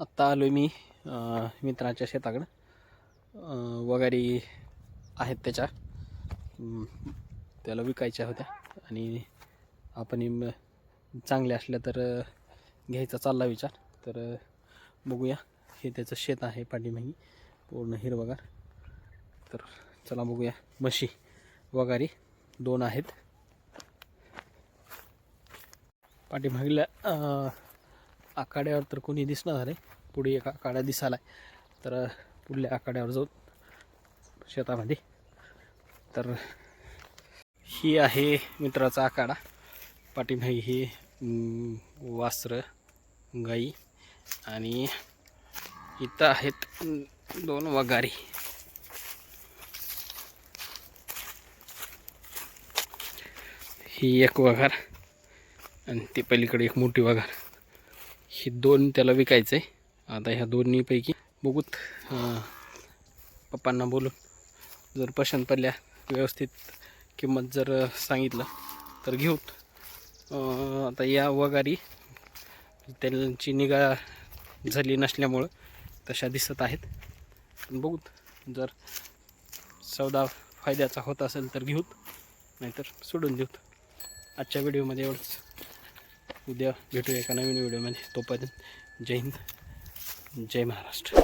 आत्ता आलो मी मित्राच्या शेताकडं. वगारी आहेत त्याच्या. त्याला विकायच्या होत्या. आणि आपण चांगल्या असल्या तर घ्यायचा चालला विचार. तर बघूया. हे त्याचं शेत आहे पाठीमागी पूर्ण हिरवगार. तर चला बघूया. म्हशी वगारी दोन आहेत. पाठीमागल्या आखाड्यावर तर कोणी दिसणार झाले पुढे एक आखाडा दिसाला तर पुढल्या आखाड्यावर जाऊ शेतामध्ये. तर ही आहे मित्राचा आखाडा. पाठीमागे ही वासरं गाई आणि इथं आहेत दोन वगारी ही एक वगार आणि ते पलीकडे एक मोठी वगार हे दोन त्याला विकायचं आहे आता ह्या दोन्हीपैकी बघूत पप्पांना बोलून. जर पसंत पडल्या व्यवस्थित किंमत जर सांगितलं तर घेऊत. आता या वगारी त्यांची निगा झाली नसल्यामुळं तशा दिसत आहेत. पण बघूत जर सौदा फायद्याचा होत असेल तर घेऊत नाहीतर सोडून देऊत. आजच्या व्हिडिओमध्ये एवढंच. उद्या भेटूया एका नवीन व्हिडिओमध्ये. तोपर्यंत जय हिंद जय महाराष्ट्र.